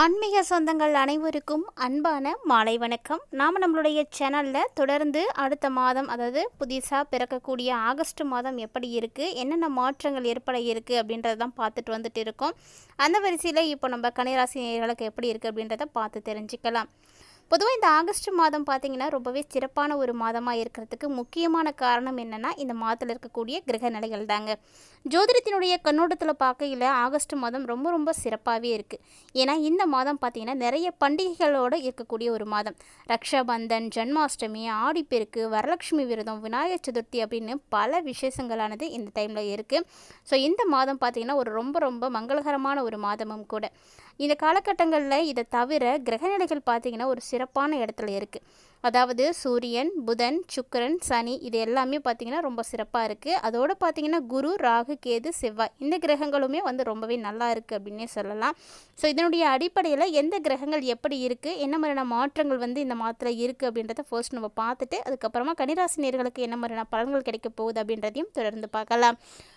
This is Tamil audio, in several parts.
ஆன்மீக சொந்தங்கள் அனைவருக்கும் அன்பான மாலை வணக்கம். நாம் நம்மளுடைய சேனலில் தொடர்ந்து அடுத்த மாதம் அதாவது புதுசாக பிறக்கக்கூடிய ஆகஸ்ட் மாதம் எப்படி இருக்குது என்னென்ன மாற்றங்கள் ஏற்பட இருக்குது அப்படின்றத தான் பார்த்துட்டு வந்துட்டு இருக்கோம். அந்த வரிசையில் இப்போ நம்ம கனிராசி நேர்களுக்கு எப்படி இருக்குது அப்படின்றத பார்த்து தெரிஞ்சுக்கலாம். பொதுவாக இந்த ஆகஸ்ட் மாதம் பார்த்திங்கன்னா ரொம்பவே சிறப்பான ஒரு மாதமாக இருக்கிறதுக்கு முக்கியமான காரணம் என்னென்னா இந்த மாதத்தில் இருக்கக்கூடிய கிரக நிலைகள் தாங்க. ஜோதிடத்தினுடைய கண்ணோட்டத்தில் பார்க்கையில் ஆகஸ்ட் மாதம் ரொம்ப ரொம்ப சிறப்பாகவே இருக்குது ஏன்னா இந்த மாதம் பார்த்திங்கன்னா நிறைய பண்டிகைகளோடு இருக்கக்கூடிய ஒரு மாதம். ரக்ஷாபந்தன் ஜன்மாஷ்டமி ஆடிப்பெருக்கு வரலட்சுமி விரதம் விநாயகர் சதுர்த்தி அப்படின்னு பல விசேஷங்களானது இந்த டைமில் இருக்குது ஸோ இந்த மாதம் பார்த்திங்கன்னா ஒரு ரொம்ப ரொம்ப மங்களகரமான ஒரு மாதமும் கூட. இந்த காலகட்டங்களில் இதை தவிர கிரகநிலைகள் பார்த்திங்கன்னா ஒரு சிறப்பான இடத்துல இருக்குது அதாவது சூரியன் புதன் சுக்கரன் சனி இது எல்லாமே பார்த்திங்கன்னா ரொம்ப சிறப்பாக இருக்குது அதோடு பார்த்திங்கன்னா குரு ராகு கேது செவ்வாய் இந்த கிரகங்களுமே வந்து ரொம்பவே நல்லா இருக்குது அப்படின்னே சொல்லலாம். ஸோ இதனுடைய அடிப்படையில் எந்த கிரகங்கள் எப்படி இருக்குது என்ன மாதிரியான மாற்றங்கள் வந்து இந்த மாதத்தில் இருக்குது அப்படின்றத ஃபர்ஸ்ட் நம்ம பார்த்துட்டு அதுக்கப்புறமா கன்னிராசினியர்களுக்கு என்ன மாதிரியான பலன்கள் கிடைக்க போகுது அப்படின்றதையும் தொடர்ந்து பார்க்கலாம்.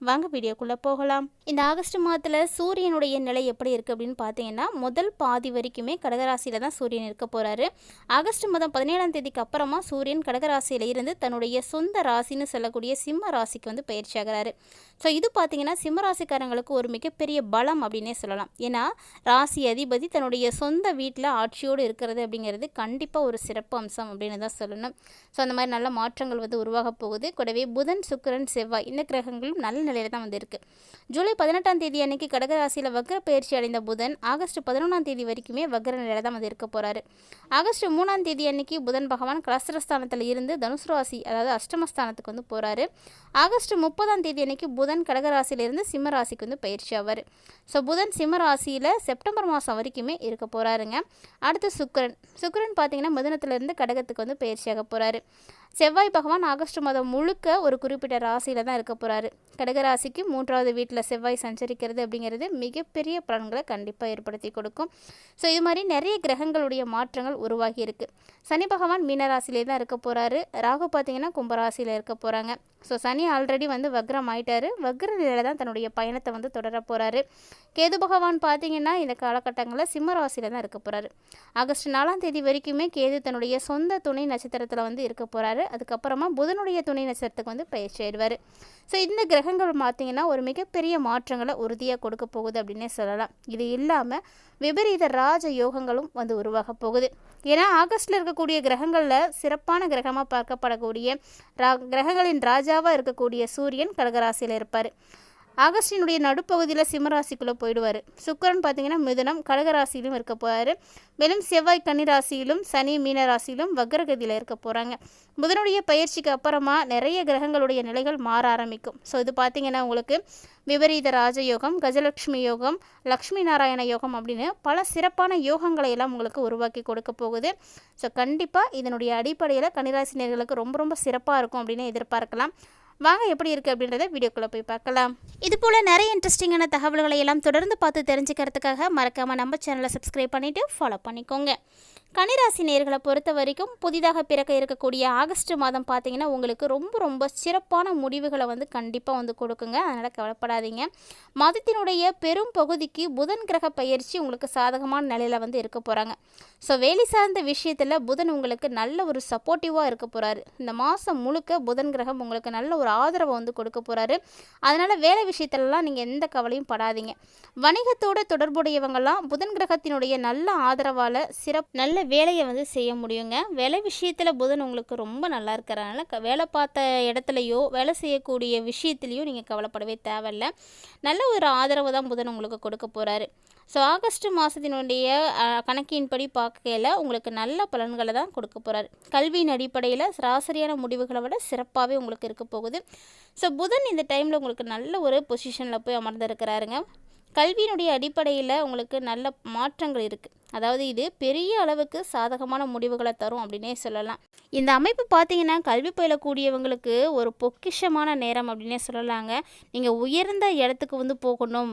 வாங்க வீடியோக்குள்ளே போகலாம். இந்த ஆகஸ்ட் மாதத்தில் சூரியனுடைய நிலை எப்படி இருக்குது அப்படின்னு பார்த்தீங்கன்னா முதல் பாதி வரைக்குமே கடகராசியில் தான் சூரியன் இருக்க போகிறாரு ஆகஸ்ட் மாதம் பதினேழாம் தேதிக்கு அப்புறமா சூரியன் கடகராசியில் இருந்து தன்னுடைய சொந்த ராசின்னு சொல்லக்கூடிய சிம்ம ராசிக்கு வந்து பயிற்சி ஆகிறாரு. ஸோ இது பார்த்தீங்கன்னா சிம்ம ராசிக்காரங்களுக்கு ஒரு மிகப்பெரிய பலம் அப்படின்னே சொல்லலாம். ஏன்னா ராசி அதிபதி தன்னுடைய சொந்த வீட்டில் ஆட்சியோடு இருக்கிறது அப்படிங்கிறது கண்டிப்பாக ஒரு சிறப்பு அம்சம் அப்படின்னு தான் சொல்லணும். ஸோ அந்த மாதிரி நல்ல மாற்றங்கள் வந்து உருவாக போகுது. கூடவே புதன் சுக்கிரன் செவ்வாய் இந்த கிரகங்களும் நல்ல நிலையில் தான் வந்து இருக்குது ஜூலை பதினெட்டாம் தேதி அன்னைக்கு கடகராசியில் வக்ர பயிற்சி அடைந்த புதன் ஆகஸ்ட் பதினொன்றாம் தேதி வரைக்குமே வக்ர நிலையில் தான் வந்து இருக்க போகிறாரு ஆகஸ்ட் மூணாம் தேதி அன்னைக்கு புதன் பகவான் கலஸ்திரஸ்தானத்தில் இருந்து தனுசு ராசி அதாவது அஷ்டமஸ்தானத்துக்கு வந்து போகிறாரு ஆகஸ்ட் முப்பதாம் தேதி அன்னைக்கு புதன் கடகராசியிலிருந்து சிம்ம ராசிக்கு வந்து பயிற்சி ஆவார். ஸோ புதன் சிம்ம ராசியில் செப்டம்பர் மாதம் வரைக்குமே இருக்க போகிறாருங்க அடுத்து சுக்கரன். சுக்கரன் பார்த்தீங்கன்னா மிதனத்திலிருந்து கடகத்துக்கு வந்து பயிற்சியாக போகிறாரு செவ்வாய் பகவான் ஆகஸ்ட் மாதம் முழுக்க ஒரு குறிப்பிட்ட ராசியில் தான் இருக்க போகிறாரு கடக கடகராசிக்கு மூன்றாவது வீட்டில் செவ்வாய் சஞ்சரிக்கிறது அப்படிங்கிறது மிகப்பெரிய பலன்களை கண்டிப்பாக ஏற்படுத்தி கொடுக்கும். ஸோ இது மாதிரி நிறைய கிரகங்களுடைய மாற்றங்கள் உருவாகி இருக்குது சனி பகவான் மீனராசிலே தான் இருக்க போகிறாரு ராகு பார்த்தீங்கன்னா கும்பராசியில் இருக்க போகிறாங்க ஸோ சனி ஆல்ரெடி வந்து வக்ரம் ஆயிட்டாரு. வக்ர நிலையில் தான் தன்னுடைய பயணத்தை வந்து தொடர போகிறாரு கேது பகவான் பார்த்தீங்கன்னா இந்த காலகட்டங்களில் சிம்மராசியில் தான் இருக்க போகிறாரு ஆகஸ்ட் நாலாம் தேதி வரைக்குமே கேது தன்னுடைய சொந்த துணை நட்சத்திரத்தில் வந்து இருக்க போகிறாரு அதுக்கப்புறமா புதனுடைய துணை நட்சத்திரத்துக்கு வந்து பயிற்சி ஆயிடுவார். ஸோ இந்த கிரகங்கள் பார்த்தீங்கன்னா ஒரு மிகப்பெரிய மாற்றங்களை உறுதியாக கொடுக்க போகுது அப்படின்னே சொல்லலாம். இது இல்லாமல் விபரீத ராஜ யோகங்களும் வந்து உருவாக போகுது. ஏன்னா ஆகஸ்டில் இருக்கக்கூடிய கிரகங்களில் சிறப்பான கிரகமாக பார்க்கப்படக்கூடிய ரா கிரகங்களின் ராஜா ராஜாவாக இருக்கக்கூடிய சூரியன் கடகராசியில் இருப்பார். ஆகஸ்டினுடைய நடுப்பகுதியில் சிம்மராசிக்குள்ளே போயிடுவார். சுக்கரன் பார்த்தீங்கன்னா மிதுனம் கடகராசியிலும் இருக்க போகிறாரு மேலும் செவ்வாய் கன்னிராசியிலும் சனி மீனராசியிலும் வக்ரகதியில் இருக்க போகிறாங்க புதனுடைய பயிற்சிக்கு அப்புறமா நிறைய கிரகங்களுடைய நிலைகள் மாற ஆரம்பிக்கும். ஸோ இது பார்த்தீங்கன்னா உங்களுக்கு விபரீத ராஜயோகம் கஜலட்சுமி யோகம் லக்ஷ்மி நாராயண யோகம் அப்படின்னு பல சிறப்பான யோகங்களை எல்லாம் உங்களுக்கு உருவாக்கி கொடுக்க போகுது. ஸோ கண்டிப்பாக இதனுடைய அடிப்படையில் கன்னிராசினியர்களுக்கு ரொம்ப ரொம்ப சிறப்பாக இருக்கும் அப்படின்னு எதிர்பார்க்கலாம். வாங்க எப்படி இருக்குது அப்படின்றத வீடியோக்குள்ளே போய் பார்க்கலாம். இது போல் நிறைய இன்ட்ரெஸ்டிங்கான தகவல்களை எல்லாம் தொடர்ந்து பார்த்து தெரிஞ்சுக்கிறதுக்காக மறக்காமல் நம்ம சேனலை சப்ஸ்கிரைப் பண்ணிவிட்டு ஃபாலோ பண்ணிக்கோங்க. கனிராசி நேர்களை பொறுத்த வரைக்கும் புதிதாக பிறக்க இருக்கக்கூடிய ஆகஸ்ட் மாதம் பார்த்தீங்கன்னா உங்களுக்கு ரொம்ப ரொம்ப சிறப்பான முடிவுகளை வந்து கண்டிப்பாக வந்து கொடுக்குங்க. அதனால் கவலைப்படாதீங்க. மதத்தினுடைய பெரும் பகுதிக்கு புதன் கிரக பயிற்சி உங்களுக்கு சாதகமான நிலையில் வந்து இருக்க போகிறாங்க ஸோ வேலை சார்ந்த விஷயத்தில் புதன் உங்களுக்கு நல்ல ஒரு சப்போர்ட்டிவாக இருக்க போகிறாரு இந்த மாதம் முழுக்க புதன் கிரகம் உங்களுக்கு நல்ல ஒரு ஒரு ஆதரவை வந்து கொடுக்க போகிறாரு அதனால் வேலை விஷயத்துலலாம் நீங்கள் எந்த கவலையும் படாதீங்க. வணிகத்தோடு தொடர்புடையவங்கெல்லாம் புதன் கிரகத்தினுடைய நல்ல ஆதரவால் சிறப் நல்ல வேலையை வந்து செய்ய முடியுங்க. வேலை விஷயத்தில் புதன் உங்களுக்கு ரொம்ப நல்லா இருக்கிறனால வேலை பார்த்த இடத்துலையோ வேலை செய்யக்கூடிய விஷயத்துலையோ நீங்கள் கவலைப்படவே தேவையில்ல. நல்ல ஒரு ஆதரவு தான் புதன் உங்களுக்கு கொடுக்க போகிறாரு ஸோ ஆகஸ்ட் மாதத்தினுடைய கணக்கின்படி பார்க்கையில் உங்களுக்கு நல்ல பலன்களை தான் கொடுக்க போகிறாரு கல்வியின் அடிப்படையில் சராசரியான முடிவுகளை விட சிறப்பாகவே உங்களுக்கு இருக்க போகுது. ஸோ புதன் இந்த டைமில் உங்களுக்கு நல்ல ஒரு பொசிஷனில் போய் அமர்ந்திருக்கிறாருங்க. கல்வியினுடைய அடிப்படையில் உங்களுக்கு நல்ல மாற்றங்கள் இருக்குது அதாவது இது பெரிய அளவுக்கு சாதகமான முடிவுகளை தரும் அப்படின்னே சொல்லலாம். இந்த அமைப்பு பார்த்தீங்கன்னா கல்வி பயிலக்கூடியவங்களுக்கு ஒரு பொக்கிஷமான நேரம் அப்படின்னே சொல்லலாங்க. நீங்கள் உயர்ந்த இடத்துக்கு வந்து போகணும்.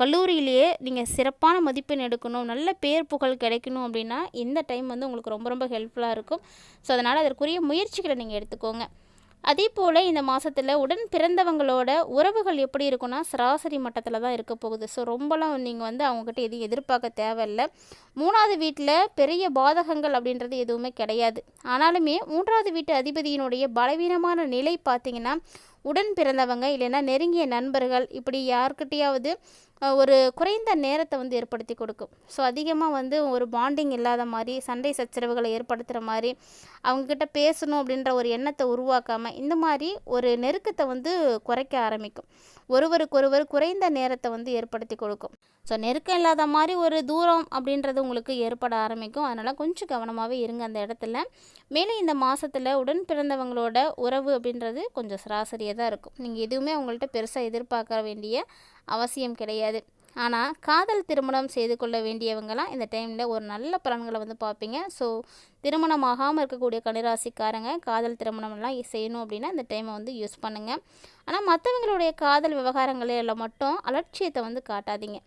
கல்லூரியிலேயே நீங்கள் சிறப்பான மதிப்பெண் எடுக்கணும். நல்ல பேர் புகழ் கிடைக்கணும் அப்படின்னா இந்த டைம் வந்து உங்களுக்கு ரொம்ப ரொம்ப ஹெல்ப்ஃபுல்லாக இருக்கும். ஸோ அதனால் அதற்குரிய முயற்சிகளை நீங்கள் எடுத்துக்கோங்க. அதே போல் இந்த மாதத்தில் உடன் பிறந்தவங்களோட உறவுகள் எப்படி இருக்குன்னா சராசரி மட்டத்தில் தான் இருக்க போகுது. ஸோ ரொம்பலாம் நீங்கள் வந்து அவங்கக்கிட்ட எதுவும் எதிர்பார்க்க தேவையில்ல. மூணாவது வீட்டில் பெரிய பாதகங்கள் அப்படின்றது எதுவுமே கிடையாது. ஆனாலுமே மூன்றாவது வீட்டு அதிபதியினுடைய பலவீனமான நிலை பார்த்திங்கன்னா உடன் பிறந்தவங்க இல்லைன்னா நெருங்கிய நண்பர்கள் இப்படி யாருக்கிட்டேயாவது ஒரு குறைந்த நேரத்தை வந்து ஏற்படுத்தி கொடுக்கும். ஸோ அதிகமாக வந்து ஒரு பாண்டிங் இல்லாத மாதிரி சண்டை சச்சரவுகளை ஏற்படுத்துகிற மாதிரி அவங்கக்கிட்ட பேசணும் அப்படின்ற ஒரு எண்ணத்தை உருவாக்காமல் இந்த மாதிரி ஒரு நெருக்கத்தை வந்து குறைக்க ஆரம்பிக்கும். ஒருவருக்கொருவர் குறைந்த நேரத்தை வந்து ஏற்படுத்தி கொடுக்கும். ஸோ நெருக்கம் இல்லாத மாதிரி ஒரு தூரம் அப்படின்றது உங்களுக்கு ஏற்பட ஆரம்பிக்கும். அதனால் கொஞ்சம் கவனமாகவே இருங்க அந்த இடத்துல. மேலும் இந்த மாதத்தில் உடன் பிறந்தவங்களோட உறவு அப்படின்றது கொஞ்சம் சராசரியாக தான் இருக்கும். நீங்கள் எதுவுமே அவங்கள்ட்ட பெருசாக எதிர்பார்க்க வேண்டிய அவசியம் கிடையாது. ஆனால் காதல் திருமணம் செய்து கொள்ள வேண்டியவங்கலாம் இந்த டைமில் ஒரு நல்ல பலன்களை வந்து பார்ப்பீங்க. ஸோ திருமணம் ஆகாமல் இருக்கக்கூடிய கணிராசிக்காரங்க காதல் திருமணம்லாம் செய்யணும் அப்படின்னா இந்த டைமை வந்து யூஸ் பண்ணுங்கள் ஆனால் மற்றவங்களுடைய காதல் விவகாரங்களில் மட்டும் அலட்சியத்தை வந்து காட்டாதீங்க.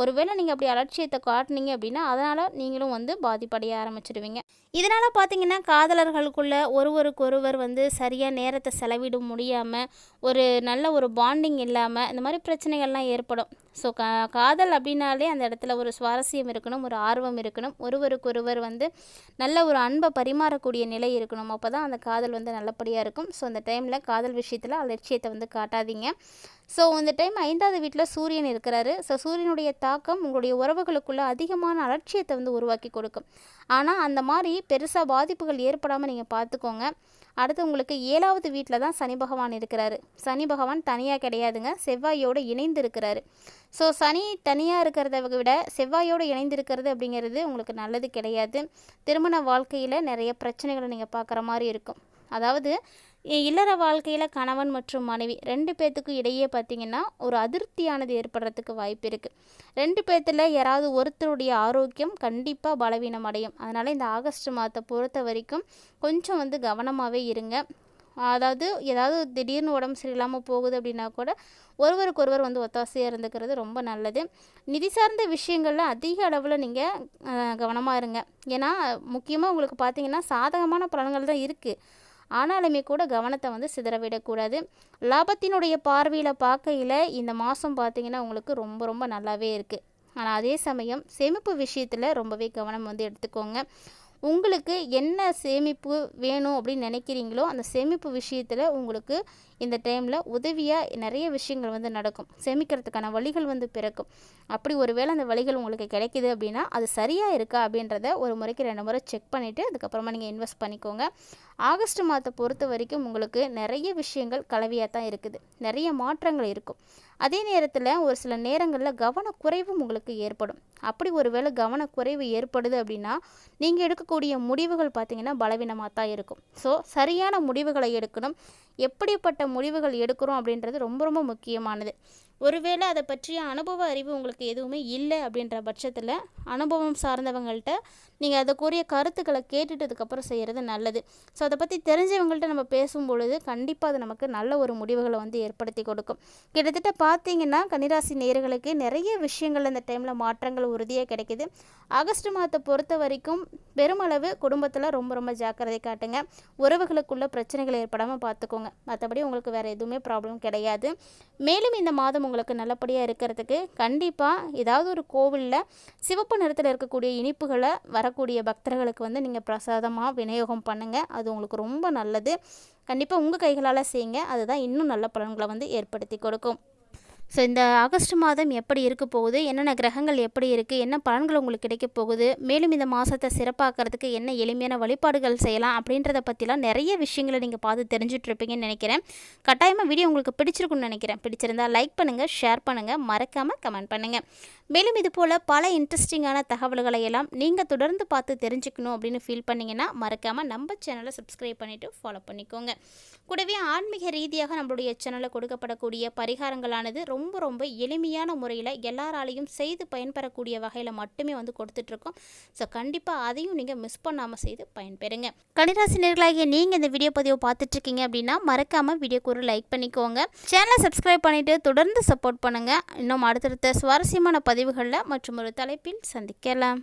ஒருவேளை நீங்கள் அப்படி அலட்சியத்தை காட்டினீங்க அப்படின்னா அதனால் நீங்களும் வந்து பாதிப்படைய ஆரம்பிச்சிடுவீங்க. இதனால் பார்த்தீங்கன்னா காதலர்களுக்குள்ள ஒருவருக்கொருவர் வந்து சரியாக நேரத்தை செலவிட முடியாமல் ஒரு நல்ல ஒரு பாண்டிங் இல்லாமல் இந்த மாதிரி பிரச்சனைகள்லாம் ஏற்படும். ஸோ கா காதல் அப்படின்னாலே அந்த இடத்துல ஒரு சுவாரஸ்யம் இருக்கணும் ஒரு ஆர்வம் இருக்கணும். ஒருவருக்கொருவர் வந்து நல்ல ஒரு அன்பை பரிமாறக்கூடிய நிலை இருக்கணும். அப்போ தான் அந்த காதல் வந்து நல்லபடியாக இருக்கும். ஸோ அந்த டைமில் காதல் விஷயத்தில் அலட்சியத்தை வந்து காட்டாதீங்க. ஸோ இந்த டைம் ஐந்தாவது வீட்டில் சூரியன் இருக்கிறாரு. ஸோ சூரியனுடைய தாக்கம் உங்களுடைய உறவுகளுக்குள்ளே அதிகமான அலட்சியத்தை வந்து உருவாக்கி கொடுக்கும். ஆனால் அந்த மாதிரி பெருசாக பாதிப்புகள் ஏற்படாமல் நீங்கள் பார்த்துக்கோங்க. அடுத்து உங்களுக்கு ஏழாவது வீட்டில் தான் சனி பகவான் இருக்கிறாரு. சனி பகவான் தனியாக கிடையாதுங்க. செவ்வாயோடு இணைந்து இருக்கிறாரு ஸோ சனி தனியாக இருக்கிறத விட செவ்வாயோடு இணைந்திருக்கிறது அப்படிங்கிறது உங்களுக்கு நல்லது கிடையாது. திருமண வாழ்க்கையில் நிறைய பிரச்சனைகளை நீங்கள் பார்க்குற மாதிரி இருக்கும். அதாவது இல்லற வாழ்க்கையில் கணவன் மற்றும் மனைவி ரெண்டு பேர்த்துக்கும் இடையே பார்த்தீங்கன்னா ஒரு அதிருப்தியானது ஏற்படுறதுக்கு வாய்ப்பு இருக்குது ரெண்டு பேர்த்தில் யாராவது ஒருத்தருடைய ஆரோக்கியம் கண்டிப்பாக பலவீனம் அடையும். அதனால் இந்த ஆகஸ்ட் மாதத்தை பொறுத்த வரைக்கும் கொஞ்சம் வந்து கவனமாகவே இருங்க. அதாவது ஏதாவது திடீர்னு உடம்பு சரியில்லாமல் போகுது அப்படின்னா கூட ஒருவருக்கொருவர் வந்து ஒத்தாசையாக இருந்துக்கிறது ரொம்ப நல்லது. நிதி சார்ந்த விஷயங்களில் அதிக அளவில் நீங்கள் கவனமாக இருங்க. ஏன்னா முக்கியமாக உங்களுக்கு பார்த்தீங்கன்னா சாதகமான பலன்கள் தான் இருக்குது ஆனாலுமே கூட கவனத்தை வந்து சிதறவிடக்கூடாது லாபத்தினுடைய பார்வையில் பார்க்கையில் இந்த மாதம் பார்த்திங்கன்னா உங்களுக்கு ரொம்ப ரொம்ப நல்லாவே இருக்குது ஆனால் அதே சமயம் சேமிப்பு விஷயத்தில் ரொம்பவே கவனம் வந்து எடுத்துக்கோங்க. உங்களுக்கு என்ன சேமிப்பு வேணும் அப்படின்னு நினைக்கிறீங்களோ அந்த சேமிப்பு விஷயத்தில் உங்களுக்கு இந்த டைமில் உதவியாக நிறைய விஷயங்கள் வந்து நடக்கும். சேமிக்கிறதுக்கான வழிகள் வந்து பிறக்கும். அப்படி ஒருவேளை அந்த வழிகள் உங்களுக்கு கிடைக்கிது அப்படின்னா அது சரியாக இருக்கா அப்படின்றத ஒரு முறைக்கு ரெண்டு முறை செக் பண்ணிவிட்டு அதுக்கப்புறமா நீங்கள் இன்வெஸ்ட் பண்ணிக்கோங்க. ஆகஸ்ட் மாதத்தை பொறுத்த வரைக்கும் உங்களுக்கு நிறைய விஷயங்கள் கலவையாக தான் இருக்குது. நிறைய மாற்றங்கள் இருக்கும். அதே நேரத்தில் ஒரு சில நேரங்களில் கவனக்குறைவும் உங்களுக்கு ஏற்படும். அப்படி ஒருவேளை கவனக்குறைவு ஏற்படுது அப்படின்னா நீங்கள் எடுக்கக்கூடிய முடிவுகள் பார்த்திங்கன்னா பலவீனமாக தான் இருக்கும். ஸோ சரியான முடிவுகளை எடுக்கணும். எப்படிப்பட்ட முடிவுகள் எடுக்கிறோம் அப்படின்றது ரொம்ப ரொம்ப முக்கியமானது. ஒருவேளை அதை பற்றிய அனுபவ அறிவு உங்களுக்கு எதுவுமே இல்லை அப்படின்ற பட்சத்தில் அனுபவம் சார்ந்தவங்கள்ட்ட நீங்கள் அதுக்குரிய கருத்துக்களை கேட்டுட்டதுக்கப்புறம் செய்கிறது நல்லது. ஸோ அதை பற்றி தெரிஞ்சவங்கள்ட்ட நம்ம பேசும் பொழுது கண்டிப்பாக அது நமக்கு நல்ல ஒரு முடிவுகளை வந்து ஏற்படுத்தி கொடுக்கும். கிட்டத்தட்ட பார்த்தீங்கன்னா கன்னிராசி நேயர்களுக்கு நிறைய விஷயங்கள் அந்த டைமில் மாற்றங்கள் உறுதியாக கிடைக்குது. ஆகஸ்ட் மாதத்தை பொறுத்த வரைக்கும் பெருமளவு குடும்பத்தில் ரொம்ப ரொம்ப ஜாக்கிரதை காட்டுங்க. உறவுகளுக்குள்ள பிரச்சனைகள் ஏற்படாமல் பார்த்துக்கோங்க மற்றபடி உங்களுக்கு வேறு எதுவுமே ப்ராப்ளம் கிடையாது. மேலும் இந்த மாதம் உங்களுக்கு நல்லபடியாக இருக்கிறதுக்கு கண்டிப்பாக ஏதாவது ஒரு கோவிலில் சிவப்பு நிறத்தில் இருக்கக்கூடிய இனிப்புகளை வரக்கூடிய பக்தர்களுக்கு வந்து நீங்கள் பிரசாதமாக விநியோகம் பண்ணுங்கள் அது உங்களுக்கு ரொம்ப நல்லது. கண்டிப்பாக உங்கள் கைகளால் செய்யுங்க. அதுதான் இன்னும் நல்ல பலன்களை வந்து ஏற்படுத்தி கொடுக்கும். ஸோ இந்த ஆகஸ்ட் மாதம் எப்படி இருக்க போகுது? என்னென்ன கிரகங்கள் எப்படி இருக்குது என்ன பலன்கள் உங்களுக்கு கிடைக்க போகுது? மேலும் இந்த மாதத்தை சிறப்பாக்கிறதுக்கு என்ன எளிமையான வழிபாடுகள் செய்யலாம் அப்படின்றத பற்றிலாம் நிறைய விஷயங்களை நீங்கள் பார்த்து தெரிஞ்சுட்ருப்பீங்கன்னு நினைக்கிறேன். கட்டாயமாக வீடியோ உங்களுக்கு பிடிச்சிருக்குன்னு நினைக்கிறேன். பிடிச்சிருந்தா லைக் பண்ணுங்கள் ஷேர் பண்ணுங்கள் மறக்காமல் கமெண்ட் பண்ணுங்கள் மேலும் இது போல் பல இன்ட்ரெஸ்டிங்கான தகவல்களை எல்லாம் நீங்கள் தொடர்ந்து பார்த்து தெரிஞ்சுக்கணும் அப்படின்னு ஃபீல் பண்ணிங்கன்னா மறக்காமல் நம்ம சேனலை சப்ஸ்கிரைப் பண்ணிவிட்டு ஃபாலோ பண்ணிக்கோங்க. கூடவே ஆன்மீக ரீதியாக நம்மளுடைய சேனலில் கொடுக்கப்படக்கூடிய பரிகாரங்களானது ரொம்ப ரொம்ப எளிமையான முறையில் எல்லாராலையும் செய்து பயன்பெறக்கூடிய வகையில் மட்டுமே வந்து கொடுத்துட்ருக்கோம். ஸோ கண்டிப்பாக அதையும் நீங்கள் மிஸ் பண்ணாமல் செய்து பயன்பெறுங்க. கணிராசி நேர்களாகிய நீங்கள் இந்த வீடியோ பதிவை பார்த்துட்ருக்கீங்க அப்படின்னா மறக்காமல் வீடியோக்கு ஒரு லைக் பண்ணிக்கோங்க. சேனலை சப்ஸ்கிரைப் பண்ணிவிட்டு தொடர்ந்து சப்போர்ட் பண்ணுங்கள் இன்னும் அடுத்தடுத்த சுவாரஸ்யமான பதிவுகளில் மற்றும் ஒரு தலைப்பில் சந்திக்கலாம்